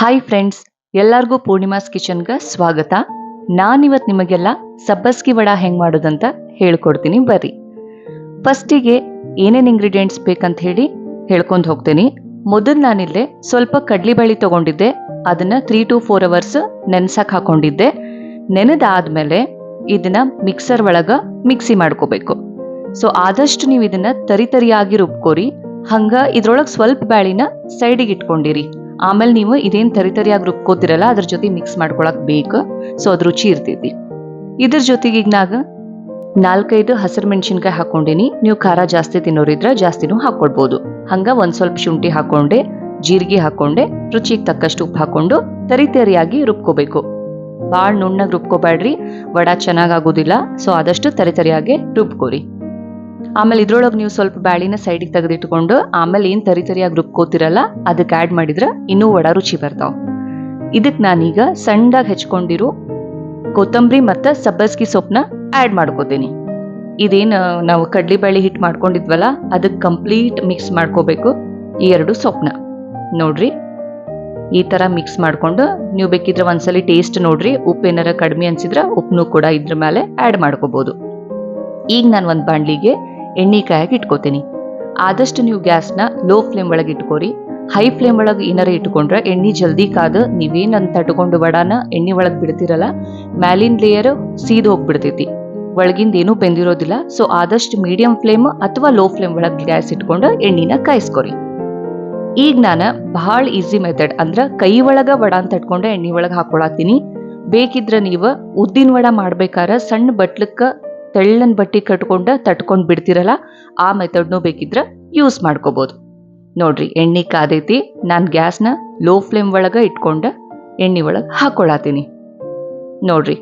Hi friends ಎಲ್ಲರಿಗೂ ಪೂರ್ಣಿಮಾಸ್ ಕಿಚನ್ಗೆ ಸ್ವಾಗತ. ನಾನಿವತ್ತು ನಿಮಗೆಲ್ಲ ಸಬ್ಬಸ್ಗಿ ವಡ ಹೆಂಗೆ ಮಾಡೋದಂತ ಹೇಳ್ಕೊಡ್ತೀನಿ ಬರ್ರಿ. ಫಸ್ಟಿಗೆ ಏನೇನು ಇಂಗ್ರೀಡಿಯೆಂಟ್ಸ್ ಬೇಕಂತ ಹೇಳಿ ಹೇಳ್ಕೊಂಡು ಹೋಗ್ತೀನಿ. ಮೊದಲು ನಾನಿಲ್ಲೇ ಸ್ವಲ್ಪ ಕಡ್ಲಿಬೇಳೆ ತಗೊಂಡಿದ್ದೆ. ಅದನ್ನ ತ್ರೀ ಟು ಫೋರ್ ಅವರ್ಸ್ ನೆನ್ಸಕ್ ಹಾಕೊಂಡಿದ್ದೆ. ನೆನೆದಾದ್ಮೇಲೆ ಇದನ್ನ ಮಿಕ್ಸರ್ ಒಳಗ ಮಿಕ್ಸಿ ಮಾಡ್ಕೋಬೇಕು. ಸೊ ಆದಷ್ಟು ನೀವು ಇದನ್ನ ತರಿತರಿಯಾಗಿ ರುಬ್ಕೋರಿ. ಹಂಗ ಇದ್ರೊಳಗೆ ಸ್ವಲ್ಪ ಬ್ಯಾಳಿನ ಸೈಡಿಗೆ ಇಟ್ಕೊಂಡಿರಿ. ಆಮೇಲೆ ನೀವು ಇದೇನು ತರಿ ತರಿಯಾಗಿ ರುಬ್ಕೋತಿರಲ್ಲ, ಅದ್ರ ಜೊತೆ ಮಿಕ್ಸ್ ಮಾಡ್ಕೊಳಕ್ ಬೇಕು. ಸೊ ಅದ್ ರುಚಿ ಇರ್ತೈತಿ. ಇದ್ರ ಜೊತೆಗೆ ಈಗ ನಾಗ ನಾಲ್ಕೈದು ಹಸಿರು ಮೆಣಸಿನ್ಕಾಯಿ ಹಾಕೊಂಡಿನಿ. ನೀವು ಖಾರ ಜಾಸ್ತಿ ತಿನ್ನೋರಿದ್ರೆ ಜಾಸ್ತಿನೂ ಹಾಕೊಳ್ಬೋದು. ಹಂಗ ಒಂದ್ ಸ್ವಲ್ಪ ಶುಂಠಿ ಹಾಕೊಂಡೆ, ಜೀರಿಗೆ ಹಾಕೊಂಡೆ, ರುಚಿಗೆ ತಕ್ಕಷ್ಟು ಉಪ್ಪು ಹಾಕೊಂಡು ತರಿ ತರಿಯಾಗಿ ರುಬ್ಕೋಬೇಕು. ಭಾಳ ನುಣ್ಣಗೆ ರುಬ್ಕೋಬೇಡ್ರಿ ವಡ ಚೆನ್ನಾಗ್ ಆಗೋದಿಲ್ಲ. ಸೊ ಆದಷ್ಟು ತರಿ ತರಿಯಾಗಿ ರುಬ್ಕೋರಿ. ಆಮೇಲೆ ಇದ್ರೊಳಗೆ ನೀವು ಸ್ವಲ್ಪ ಬ್ಯಾಳಿನ ಸೈಡಿಗೆ ತೆಗೆದಿಟ್ಕೊಂಡು ಆಮೇಲೆ ಏನು ತರಿ ತರಿಯಾಗಿ ರುಬ್ಕೋತಿರಲ್ಲ ಅದಕ್ಕೆ ಆ್ಯಡ್ ಮಾಡಿದ್ರೆ ಇನ್ನೂ ವಡ ರುಚಿ ಬರ್ತಾವೆ. ಇದಕ್ಕೆ ನಾನೀಗ ಸಣ್ಣದಾಗಿ ಹೆಚ್ಕೊಂಡಿರೋ ಕೊತ್ತಂಬರಿ ಮತ್ತು ಸಬ್ಬಸ್ಗಿ ಸೊಪ್ಪನ್ನ ಆ್ಯಡ್ ಮಾಡ್ಕೋತೀನಿ. ಇದೇನು ನಾವು ಕಡ್ಲಿಬೇಳೆ ಹಿಟ್ಟು ಮಾಡ್ಕೊಂಡಿದ್ವಲ್ಲ ಅದಕ್ಕೆ ಕಂಪ್ಲೀಟ್ ಮಿಕ್ಸ್ ಮಾಡ್ಕೋಬೇಕು ಈ ಎರಡು ಸೊಪ್ಪನ್ನ ನೋಡ್ರಿ, ಈ ಥರ ಮಿಕ್ಸ್ ಮಾಡ್ಕೊಂಡು ನೀವು ಬೇಕಿದ್ರೆ ಒಂದ್ಸಲಿ ಟೇಸ್ಟ್ ನೋಡ್ರಿ ಉಪ್ಪು ಏನಾರ ಕಡಿಮೆ ಅನ್ಸಿದ್ರೆ ಉಪ್ಪನ್ನು ಕೂಡ ಇದ್ರ ಮೇಲೆ ಆ್ಯಡ್ ಮಾಡ್ಕೋಬೋದು. ಈಗ ನಾನು ಒಂದು ಬಾಣಲಿಗೆ ಎಣ್ಣೆ ಕಾಯಾಗಿ ಇಟ್ಕೋತೀನಿ. ಆದಷ್ಟು ನೀವು ಗ್ಯಾಸ್ನ ಲೋ ಫ್ಲೇಮ್ ಒಳಗೆ ಇಟ್ಕೋರಿ. ಹೈ ಫ್ಲೇಮ್ ಒಳಗೆ ಏನಾರ ಇಟ್ಕೊಂಡ್ರೆ ಎಣ್ಣೆ ಜಲ್ದಿ ಕಾದು, ನೀವೇನು ತಟ್ಕೊಂಡು ವಡಾನ ಎಣ್ಣೆ ಒಳಗೆ ಬಿಡ್ತಿರಲ್ಲ, ಮ್ಯಾಲಿನ ಲೇಯರ್ ಸೀದ್ ಹೋಗ್ಬಿಡ್ತೈತಿ. ಒಳಗಿಂದ ಏನೂ ಬೆಂದಿರೋದಿಲ್ಲ ಸೊ ಆದಷ್ಟು ಮೀಡಿಯಂ ಫ್ಲೇಮ್ ಅಥವಾ ಲೋ ಫ್ಲೇಮ್ ಒಳಗೆ ಗ್ಯಾಸ್ ಇಟ್ಕೊಂಡು ಎಣ್ಣೆನ ಕಾಯಿಸ್ಕೊರಿ. ಈಗ ನಾನು ಭಾಳ ಈಸಿ ಮೆಥಡ್ ಅಂದ್ರೆ ಕೈ ಒಳಗ ಅಂತ ತಟ್ಕೊಂಡು ಎಣ್ಣೆ ಒಳಗೆ ಹಾಕೊಳತ್ತೀನಿ. ಬೇಕಿದ್ರೆ ನೀವು ಉದ್ದಿನ ವಡ ಮಾಡ್ಬೇಕಾದ್ರೆ ಸಣ್ಣ ಬಟ್ಲಕ್ಕ ತೆಳ್ಳನ್ ಬಟ್ಟಿ ಕಟ್ಕೊಂಡ ತಟ್ಕೊಂಡ್ ಬಿಡ್ತಿರಲ್ಲ, ಆ ಮೆಥಡ್ನು ಬೇಕಿದ್ರೆ ಯೂಸ್ ಮಾಡ್ಕೋಬಹುದು ನೋಡ್ರಿ, ಎಣ್ಣೆ ಕಾದೈತಿ, ನಾನು ಗ್ಯಾಸ್ನ ಲೋ ಫ್ಲೇಮ್ ಒಳಗೆ ಇಟ್ಕೊಂಡ ಎಣ್ಣೆ ಒಳಗೆ ಹಾಕೊಳತೀನಿ. ನೋಡ್ರಿ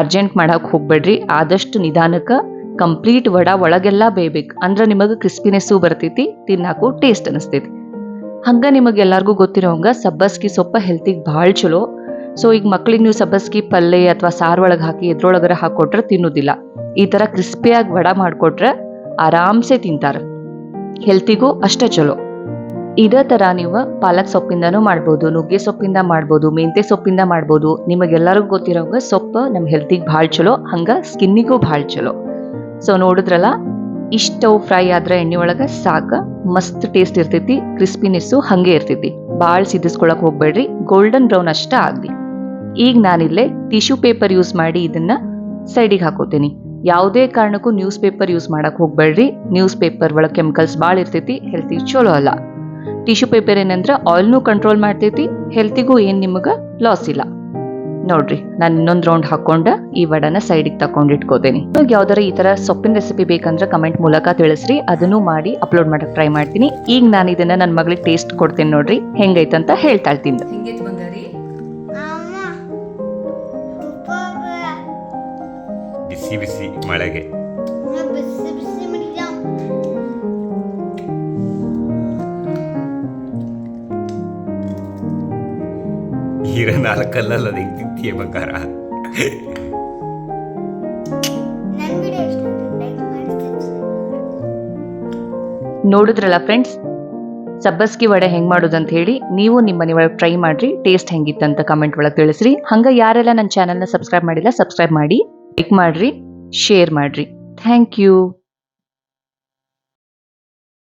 ಅರ್ಜೆಂಟ್ ಮಾಡಕ್ಕೆ ಹೋಗ್ಬೇಡ್ರಿ, ಆದಷ್ಟು ನಿಧಾನಕ್ಕೆ ಕಂಪ್ಲೀಟ್ ವಡ ಒಳಗೆಲ್ಲ ಬೇಯಬೇಕು. ಅಂದ್ರೆ ನಿಮಗೆ ಕ್ರಿಸ್ಪಿನೆಸ್ಸು ಬರ್ತೈತಿ, ತಿನ್ನಾಕು ಟೇಸ್ಟ್ ಅನಿಸ್ತೈತಿ. ಹಂಗ ಗೊತ್ತಿರೋ ಗೊತ್ತಿರೋಂಗ ಸಬ್ಬಸ್ಗಿ ಸೊಪ್ಪ ಹೆಲ್ತಿಗೆ ಭಾಳ ಚಲೋ. ಸೊ ಈಗ ಮಕ್ಳಿಗೆ ನೀವು ಸಬ್ಬಸ್ಗಿ ಪಲ್ಯ ಅಥವಾ ಸಾರು ಒಳಗೆ ಹಾಕಿ ಎದ್ರೊಳಗರ ಹಾಕೊಟ್ರೆ ತಿನ್ನೋದಿಲ್ಲ. ಈ ಥರ ಕ್ರಿಸ್ಪಿಯಾಗಿ ವಡ ಮಾಡಿಕೊಟ್ರೆ ಆರಾಮ್ಸೆ ತಿಂತಾರೆ. ಹೆಲ್ತಿಗೂ ಅಷ್ಟೇ ಚಲೋ. ಇದೇ ಥರ ನೀವು ಪಾಲಕ್ ಸೊಪ್ಪಿಂದನೂ ಮಾಡ್ಬೋದು, ನುಗ್ಗೆ ಸೊಪ್ಪಿಂದ ಮಾಡ್ಬೋದು ಮೆಂತೆ ಸೊಪ್ಪಿಂದ ಮಾಡ್ಬೋದು. ನಿಮಗೆಲ್ಲರಿಗೂ ಗೊತ್ತಿರೋಂಗ ಸೊಪ್ಪು ನಮ್ಮ ಹೆಲ್ತಿಗೆ ಭಾಳ ಚಲೋ, ಹಂಗೆ ಸ್ಕಿನ್ನಿಗೂ ಭಾಳ ಚಲೋ. ಸೊ ನೋಡಿದ್ರಲ್ಲ, ಇಷ್ಟು ಫ್ರೈ ಆದ್ರೆ ಎಣ್ಣೆ ಒಳಗೆ ಸಾಕ, ಮಸ್ತ್ ಟೇಸ್ಟ್ ಇರ್ತೈತಿ, ಕ್ರಿಸ್ಪಿನೆಸ್ಸು ಹಂಗೆ ಇರ್ತೈತಿ. ಭಾಳ ಸಿದ್ಧಿಸ್ಕೊಳಕ್ ಹೋಗ್ಬೇಡ್ರಿ, ಗೋಲ್ಡನ್ ಬ್ರೌನ್ ಅಷ್ಟ ಆಗಲಿ. ಈಗ ನಾನಿಲ್ಲೇ ಟಿಶ್ಯೂ ಪೇಪರ್ ಯೂಸ್ ಮಾಡಿ ಇದನ್ನ ಸೈಡಿಗೆ ಹಾಕೋತೀನಿ. ಯಾವುದೇ ಕಾರಣಕ್ಕೂ ನ್ಯೂಸ್ ಪೇಪರ್ ಯೂಸ್ ಮಾಡಕ್ ಹೋಗ್ಬೇಡ್ರಿ. ನ್ಯೂಸ್ ಪೇಪರ್ ಒಳಗೆ ಕೆಮಿಕಲ್ಸ್ ಭಾಳ ಇರ್ತೈತಿ ಹೆಲ್ತಿಗೆ ಚಲೋ ಅಲ್ಲ. ಟಿಶ್ಯೂ ಪೇಪರ್ ಏನಂದ್ರೆ ಆಯಿಲ್ನು ಕಂಟ್ರೋಲ್ ಮಾಡ್ತೈತಿ, ಹೆಲ್ತಿಗೂ ಏನು ನಿಮಗೆ ಲಾಸ್ ಇಲ್ಲ. ನೋಡ್ರಿ, ನಾನು ಇನ್ನೊಂದು ರೌಂಡ್ ಹಾಕೊಂಡ ಈ ವಡನ ಸೈಡಿಗೆ ತಕೊಂಡು ಇಟ್ಕೋತೀನಿ. ನಿಮಗೆ ಯಾವ್ದಾರ ಈ ತರ ಸೊಪ್ಪಿನ ರೆಸಿಪಿ ಬೇಕಂದ್ರೆ ಕಮೆಂಟ್ ಮೂಲಕ ತಿಳಿಸ್ರಿ. ಅದನ್ನು ಮಾಡಿ ಅಪ್ಲೋಡ್ ಮಾಡಕ್ ಟ್ರೈ ಮಾಡ್ತೀನಿ. ಈಗ ನಾನು ಇದನ್ನ ನನ್ನ ಮಗಳಿಗೆ ಟೇಸ್ಟ್ ಕೊಡ್ತೀನಿ ನೋಡ್ರಿ, ಹೆಂಗೈತಂತ ಹೇಳ್ತಾ ಇರ್ತೀನಿ. ಬಿಸಿ ಬಿಸಿ ಮಳೆಗೆ. ಹೀರ ನಾಲ್ಕಲ್ಲಲ್ಲ ತಿಂತೀಯ ಬಂಗಾರ? ವಿಡಿಯೋ ಇಷ್ಟ ಲೈಕ್ ಮಾಡಿ ನೋಡಿದ್ರಲ್ಲ ಫ್ರೆಂಡ್ಸ್ ಸಬ್ಬಸ್ಗಿ ವಡೆ ಹೆಂಗ್ ಮಾಡೋದಂತ ಹೇಳಿ ನೀವು ನಿಮ್ಮ ಮನೆ ಒಳಗೆ ಟ್ರೈ ಮಾಡಿರಿ ಟೇಸ್ಟ್ ಹೆಂಗಿತ್ತಂತ ಕಮೆಂಟ್ ಒಳಗೆ ತಿಳಿಸ್ರಿ. ಹಂಗ ಯಾರೆಲ್ಲ ನನ್ನ ಚಾನಲ್ನ ಸಬ್ಸ್ಕ್ರೈಬ್ ಮಾಡಿಲ್ಲ ಸಬ್ಸ್ಕ್ರೈಬ್ ಮಾಡಿ. ಲೈಕ್ ಮಾಡ್ರಿ ಶೇರ್ ಮಾಡ್ರಿ ಥ್ಯಾಂಕ್ ಯು